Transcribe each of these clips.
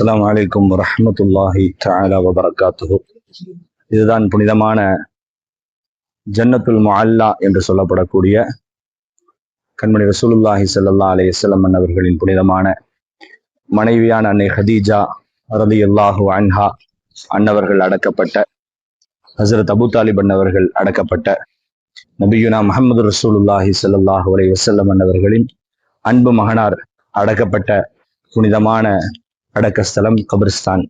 அஸ்லாம் அலைக்கும் வரஹ்மத்துல்லாஹி தஆலா இதுதான் புனிதமான ஜன்னத்துல் முஅல்லா என்று சொல்லப்படக்கூடிய கண்மணி ரசூலுல்லாஹி சல்லா அலைஹி வஸல்லம் அவர்களின் புனிதமான மனைவியான அன்னை ஹதீஜா ரலியல்லாஹு அன்ஹா அன்னவர்கள் அடக்கப்பட்ட ஹசரத் அபு தாலிப் அன்னவர்கள் அடக்கப்பட்ட நபியுனா முஹம்மது ரசூலுல்லாஹி சல்லாஹு அலைஹி வஸல்லம் அன்னவர்களின் அன்பு மகனார் அடக்கப்பட்ட புனிதமான அடக்கஸ்தலம் கபிரிஸ்தான்.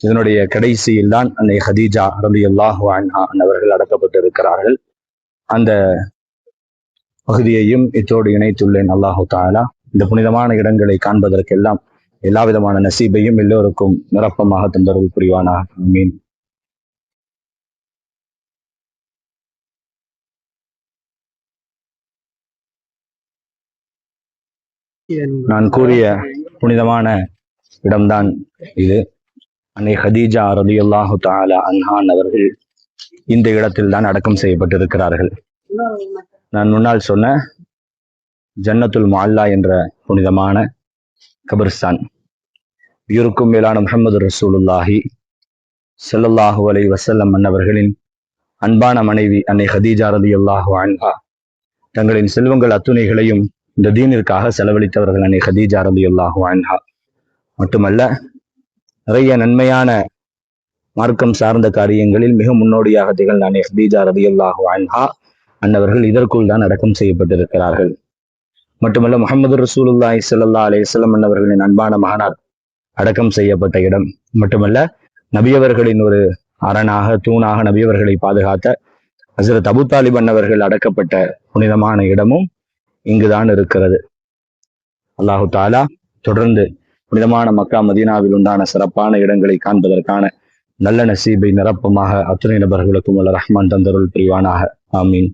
இதனுடைய கடைசியில் தான் அன்னை ஹதீஜா ரபி அல்லாஹு அவர்கள் அடக்கப்பட்டிருக்கிறார்கள். அந்த பகுதியையும் இத்தோடு இணைத்துள்ளேன் அல்லாஹு தாலா இந்த புனிதமான இடங்களை காண்பதற்கெல்லாம் எல்லா விதமான நசீபையும் எல்லோருக்கும் நிரப்பமாக தந்தருள் புரிவானாக. மீன் நான் கூறிய புனிதமான இடம்தான் இது. அன்னை ஹதீஜா ரலியல்லாஹு தாலா அன்ஹான் அவர்கள் இந்த இடத்தில் தான் அடக்கம் செய்யப்பட்டிருக்கிறார்கள். நான் முன்னால் சொன்ன ஜன்னத்துல் மால்லா என்ற புனிதமான கபிர்ஸ்தான். உயிருக்கும் மேலான முகமது ரசூலுல்லாஹி செல்லல்லாஹு அலை வசல்லம் அன்னவர்களின் அன்பான மனைவி அன்னை ஹதீஜா ரலியல்லாஹு அன்ஹா தங்களின் செல்வங்கள் அத்துணைகளையும் இந்த தீனிற்காக செலவழித்தவர்கள் அன்னை ஹதீஜா ரலியல்லாஹு அன்ஹா. மட்டுமல்ல நிறைய நன்மையான மார்க்கம் சார்ந்த காரியங்களில் மிக முன்னோடியாக திகழ்ந்த அன்னை ஹதீஜா ரலியல்லாஹு அன்ஹா. அன்னவர்கள் இதற்குள் தான் அடக்கம் செய்யப்பட்டிருக்கிறார்கள். மட்டுமல்ல முகமது ரசூலுல்லாஹி ஸல்லல்லாஹு அலைஹி அன்னவர்களின் அன்பான மகனார் அடக்கம் செய்யப்பட்ட இடம். மட்டுமல்ல நபியவர்களின் ஒரு அரணாக தூணாக நபியவர்களை பாதுகாத்த ஹசரத் அபு தாலிப் அன்னவர்கள் அடக்கப்பட்ட புனிதமான இடமும் இங்குதான் இருக்கிறது. அல்லாஹு தாலா தொடர்ந்து புனிதமான மக்கா மதீனாவில் உண்டான சிறப்பான இடங்களை காண்பதற்கான நல்ல நசீபை நிரப்பமாக அத்துணை நபர்களுக்கும் உள்ள ரஹ்மான் தந்தருள் புரிவானாக. ஆமீன்.